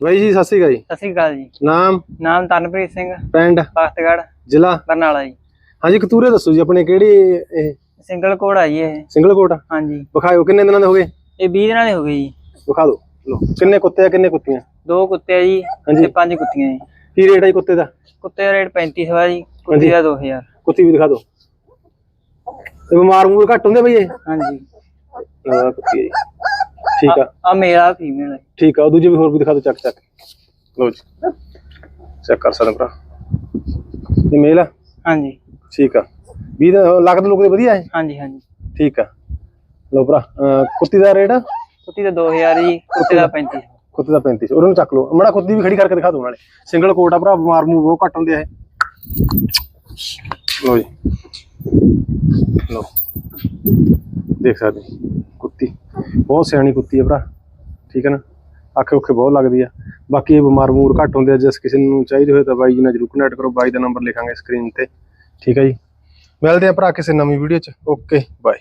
ਬਾਈ ਜੀ ਸਤਿ ਸ਼੍ਰੀ ਅਕਾਲ ਜੀ। ਸਤਿ ਸ਼੍ਰੀ ਅਕਾਲ ਜੀ। ਨਾਮ? ਨਾਮ ਤਨਪ੍ਰੀਤ ਸਿੰਘ ਪਿੰਡ? ਪਾਸਤਗੜ ਜ਼ਿਲ੍ਹਾ? ਬਰਨਾਲਾ ਜੀ। ਹਾਂਜੀ ਕਤੂਰੇ ਦੱਸੋ ਜੀ ਆਪਣੇ ਕਿਹੜੀ ਇਹ? ਸਿੰਗਲ ਕੋਡ ਆ ਜੀ ਇਹ। ਸਿੰਗਲ ਕੋਟ ਆ? ਹਾਂਜੀ। ਵਿਖਾਇਓ ਕਿੰਨੇ ਦਿਨਾਂ ਦੇ ਹੋ ਗਏ? ਇਹ 20 ਦਿਨਾਂ ਦੇ ਹੋ ਗਏ ਜੀ। ਵਿਖਾ ਦਿਓ। ਲੋ ਕਿੰਨੇ ਕੁੱਤੇ ਆ ਕਿੰਨੇ ਕੁੱਤੀਆਂ? ਦੋ ਕੁੱਤੇ ਆ ਜੀ। ਤੇ ਪੰਜ ਕੁੱਤੀਆਂ ਜੀ। ਕੀ ਰੇਟ ਹੈ ਜੀ ਕੁੱਤੇ ਦਾ? ਕੁੱਤੇ ਦਾ ਰੇਟ 3500 ਆ ਜੀ ਕੁੱਤੀ ਦਾ 2000 ਕੁੱਤੀ ਵੀ ਦਿਖਾ ਦਿਓ। ਤੇ ਬਿਮਾਰ ਮੂਰ ਘੱਟ ਹੁੰਦੇ ਬਈ ਇਹ? ਹਾਂਜੀ। ਕੁੱਤੀ ਜੀ। ਠੀਕ ਆ। ਆ ਮੇਰਾ ਫੀਮੇਲ ਹੈ। ਠੀਕ ਆ ਉਹ ਦੂਜੇ ਵੀ ਹੋਰ ਵੀ ਦਿਖਾ ਦਿਓ ਚੱਕ ਚੱਕ। ਲੋ ਜੀ। ਚੈੱਕ ਕਰ ਸਕਦੇ ਭਰਾ। ਇਹ ਮੇਲ ਆ? ਹਾਂਜੀ। ਠੀਕ ਆ। ਵੀ ਲੱਗਦ ਲੋਕ ਦੇ ਵਧੀਆ ਹੈ? ਹਾਂਜੀ ਹਾਂਜੀ। ਠੀਕ ਆ। ਲੋ ਭਰਾ ਕੁੱਤੀ ਦਾ ਰੇਟ? ਕੁੱਤੀ ਦਾ 2000 ਜੀ ਕੁੱਤੇ ਦਾ 3500 ਕੁੱਤੇ ਦਾ 35 ਉਹਨਾਂ ਨੂੰ ਚੱਕ ਲਓ। ਮੜਾ ਕੁੱਤੀ ਵੀ ਖੜੀ ਕਰਕੇ ਦਿਖਾ ਦੋ ਨਾਲੇ ਸਿੰਗਲ ਕੋਟ ਆ ਭਰਾ ਬਿਮਾਰ ਮੂੰਹ ਬਹੁਤ ਘੱਟ ਹੁੰਦੇ ਆ ਇਹ। ਲੋ ਜੀ। ਲੋ ਦੇਖ ਸਕਦੇ ਬਹੁਤ ਸਿਆਣੀ ਕੁੱਤੀ ਹੈ ਭਰਾ, ਠੀਕ ਹੈ ਨਾ? ਅੱਖ ਉੱਖੇ ਬਹੁਤ ਲੱਗਦੀ ਆ। ਬਾਕੀ ਇਹ ਬਿਮਾਰ ਮੂਰ ਘੱਟ ਹੁੰਦੇ ਆ, ਜੇ ਕਿਸੇ ਨੂੰ ਚਾਹੀਦੇ ਹੋਏ ਤਾਂ ਬਾਈ ਜੀ ਨਾਲ ਜਰੂਰ ਕਨੈਕਟ ਕਰੋ, ਬਾਈ ਦਾ ਨੰਬਰ ਲਿਖਾਂਗੇ ਸਕਰੀਨ ਤੇ, ਠੀਕ ਹੈ ਜੀ? ਮਿਲਦੇ ਆ ਭਰਾ ਕਿਸੇ ਨਵੀਂ ਵੀਡੀਓ 'ਚ ਓਕੇ ਬਾਏ